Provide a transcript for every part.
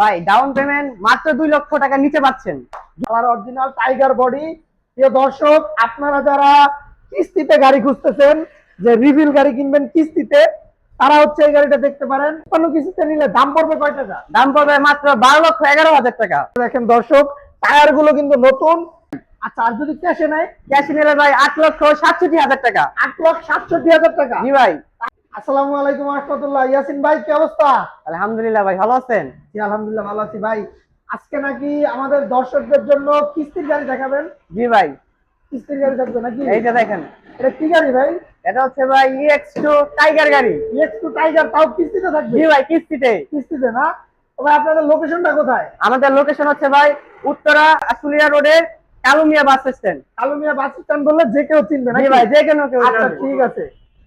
ভাই down payment মাত্র দুই লক্ষ টাকা নিচে পাচ্ছেন। আমার অরিজিনাল টাইগার বডি প্রিয় দর্শক আপনারা যারা কিস্তিতে গাড়ি খুঁজতেছেন যে রিভিল গাড়ি কিনবেন কিস্তিতে তারা হচ্ছে এই গাড়িটা দেখতে পারেন। কোনো কিস্তিতে নিলে দাম পড়বে কয় টাকা? দাম পড়বে মাত্র বারো লক্ষ এগারো হাজার টাকা। দেখেন দর্শক টায়ারগুলো কিন্তু নতুন। আচ্ছা আর যদি ক্যাশে নেয় ক্যাশ নিলে ভাই আট লক্ষ সাতষট্টি হাজার টাকা। আট লক্ষ সাতষট্টি হাজার টাকা। জি ভাই। আসসালামু আলাইকুম রহমতুল্লাহ ইয়াসিন ভাই কি অবস্থা? আলহামদুলিল্লাহ ভাই ভালো আছেন? জি আলহামদুলিল্লাহ ভালো আছি ভাই। আজকে নাকি আমাদের দর্শকদের জন্য কিস্তির গাড়ি দেখাবেন? জি ভাই। কিস্তির গাড়ি থাকবে নাকি? এইটা দেখেন। এটা কি গাড়ি ভাই? এটা হচ্ছে ভাই ইএক্স টু টাইগার গাড়ি। একটু টাইগার তাও কিস্তিতে থাকবে? জি ভাই কিস্তিতে। কিস্তিতে না? তবে আপনাদের লোকেশনটা কোথায়? আমাদের লোকেশন হচ্ছে ভাই উত্তরা আশুলিয়া রোডের Kalumiya bus stand Kalumiya bus stand বললে যে কেউ চিনবে জি ভাই যে কোনো কেউ আচ্ছা ঠিক আছে।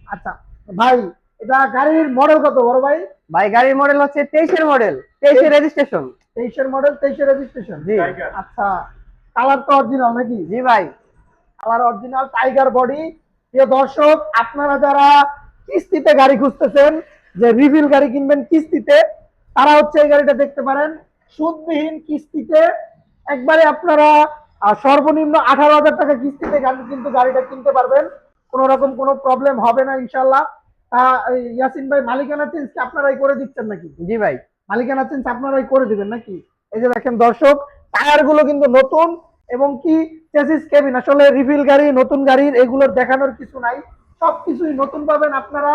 আচ্ছা ভাই এটা গাড়ির মডেল কত বড় ভাই? ভাই গাড়ির মডেল হচ্ছে তেইশের মডেল তেইশের রেজিস্ট্রেশন তেইশের মডেল তেইশের রেজিস্ট্রেশন জি। আচ্ছা কালার তো অরিজিনাল নাকি? জি ভাই। কালার অরিজিনাল টাইগার বডি প্রিয় দর্শক আপনারা যারা কিস্তিতে গাড়ি খুঁজতেছেন যে রিভিল গাড়ি কিনবেন কিস্তিতে তারা হচ্ছে এই গাড়িটা দেখতে পারেন। সুদবিহীন কিস্তিতে একবারে আপনারা সর্বনিম্ন আঠারো হাজার টাকা কিস্তিতে গাড়ি কিন্তু গাড়িটা কিনতে পারবেন। কোনো রকম কোনো প্রবলেম হবে না ইনশাল্লাহ ইয়াসিন ভাই মালিকানা চেঞ্জ কি আপনারাই করে দিচ্ছেন নাকি? জি ভাই। মালিকানা চেঞ্জ আপনারাই করে দিবেন নাকি? এই যে দেখেন দর্শক টায়ারগুলো কিন্তু নতুন এবং কি চেসিস কেবিন আসলে রিফিল গাড়ি নতুন গাড়ির এগুলোর দেখানোর কিছু নাই। সবকিছুই নতুন পাবেন আপনারা।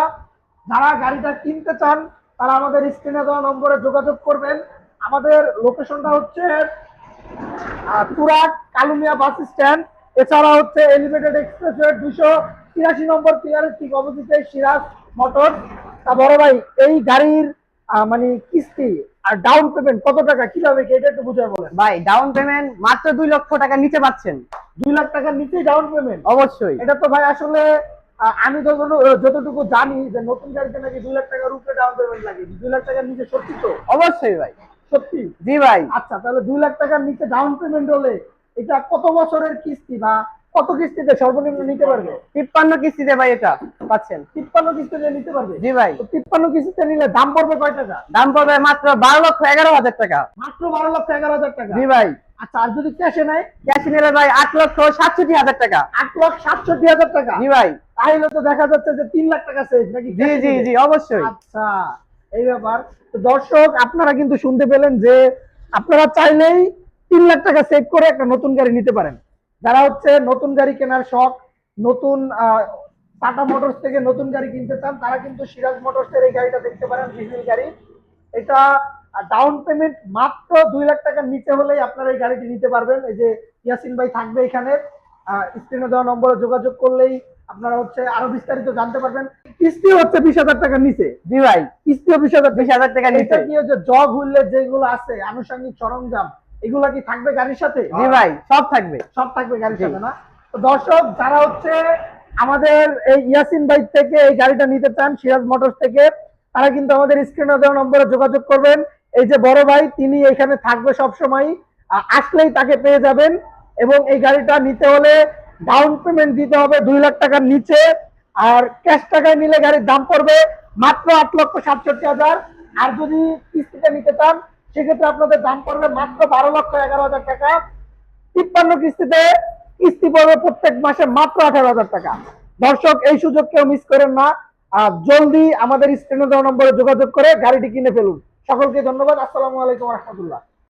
যারা গাড়িটা কিনতে চান তারা আমাদের স্ক্রিনে দেওয়া নম্বরে যোগাযোগ করবেন। আমাদের লোকেশনটা হচ্ছে তুরাগ কালুমিয়া বাস স্ট্যান্ড। এছাড়া হচ্ছে এলিভেটেড এক্সপ্রেসওয়ে দুশো তিরাশি নম্বর পিলারের ঠিক অপোজিটে সিরাজ মোটর তা বড় ভাই এই গাড়ির মানে কিস্তি আর ডাউন পেমেন্ট কত টাকা কীভাবে কি এটা একটু বুঝে বলেন। ভাই ডাউন পেমেন্ট মাত্র দুই লক্ষ টাকা নিচে পাচ্ছেন। দুই লাখ টাকার নিচেই ডাউন পেমেন্ট অবশ্যই। এটা তো ভাই আসলে আমি তো যতটুকু জানি যে নতুন গাড়িতে নাকি দুই লাখ টাকার উপরে ডাউন পেমেন্ট লাগে। দুই লাখ টাকার নিচে সত্যি তো? অবশ্যই ভাই। সত্যি? জি ভাই। আচ্ছা তাহলে দুই লাখ টাকার নিচে ডাউন পেমেন্ট হলে এটা কত বছরের কিস্তি বা কত কিস্তিতে সর্বনিম্ন নিতে পারবে? তিপ্পান্ন কিস্তিতে ভাই এটা পাচ্ছেন। তিপ্পান্ন কিস্তিতে নিতে পারবে? জি ভাই। তো তিপ্পান্ন কিস্তিতে নিলে দাম পড়বে কয় টাকা? দাম পড়বে মাত্র বারো লক্ষ এগারো হাজার টাকা। মাত্র বারো লক্ষ এগারো হাজার টাকা? জি ভাই। আচ্ছা আর যদি ক্যাশে নেয়? ক্যাশ নিলে ভাই আট লক্ষ সাতষট্টি হাজার টাকা। আট লাখ সাতষট্টি হাজার টাকা? জি ভাই। তাহলে তো দেখা যাচ্ছে যে তিন লাখ টাকা সেভ নাকি জি জি জি অবশ্যই। আচ্ছা এই ব্যাপার। তো দর্শক আপনারা কিন্তু শুনতে পেলেন যে আপনারা চাইলেই তিন লাখ টাকা সেভ করে একটা নতুন গাড়ি নিতে পারেন। যারা হচ্ছে নতুন গাড়ি কেনার শখ নতুন টাটা মোটরস থেকে নতুন গাড়ি কিনতে চান তারা কিন্তু সিরাজ মোটরসের এই গাড়িটা দেখতে পারেন রিভিল গাড়ি। এটা ডাউন পেমেন্ট মাত্র দুই লাখ টাকার নিচে হলেই আপনারা এই গাড়িটি নিতে পারবেন। এই যে ইয়াসিন ভাই থাকবে এখানে স্ক্রিনে দেওয়া নম্বরে যোগাযোগ করলেই আপনারা হচ্ছে আরও বিস্তারিত জানতে পারবেন। কিস্তি হচ্ছে বিশ হাজার টাকার নিচে। জি ভাই। কিস্তিও বিশ হাজার বিশ হাজার টাকা নিচে। কি হচ্ছে জগ হুইলে যেগুলো আছে আনুষঙ্গিক সরঞ্জাম এগুলা কি থাকবে গাড়ির সাথে? জি ভাই সব থাকবে। সব থাকবে গাড়ির সাথে না? তো দর্শক যারা হচ্ছে আমাদের এই ইয়াসিন বাইক থেকে এই গাড়িটা নিতে চান, সিরাজ মোটরস থেকে, তারা কিন্তু আমাদের স্ক্রিনে দেওয়া নম্বরে যোগাযোগ করবেন। এই যে বড় ভাই, তিনি এখানে থাকবে সব সময় আসলেই তাকে পেয়ে যাবেন। এবং এই গাড়িটা নিতে হলে ডাউন পেমেন্ট দিতে হবে দুই লাখ টাকার নিচে। আর ক্যাশ টাকায় নিলে গাড়ির দাম পড়বে মাত্র আট লক্ষ সাতষট্টি হাজার। আর যদি কিস্তিতে নিতে চান, সেক্ষেত্রে আপনাদের দাম পড়বে মাত্র বারো লক্ষ এগারো হাজার টাকা। তিপ্পান্ন কিস্তিতে কিস্তি পড়বে প্রত্যেক মাসে মাত্র আঠারো হাজার টাকা। দর্শক, এই সুযোগ কেউ মিস করেন না। আর জলদি আমাদের স্ক্রিনে দেওয়া নম্বরে যোগাযোগ করে গাড়িটি কিনে ফেলুন। সকলকে ধন্যবাদ। আসসালামু আলাইকুম রহমতুল্লাহ।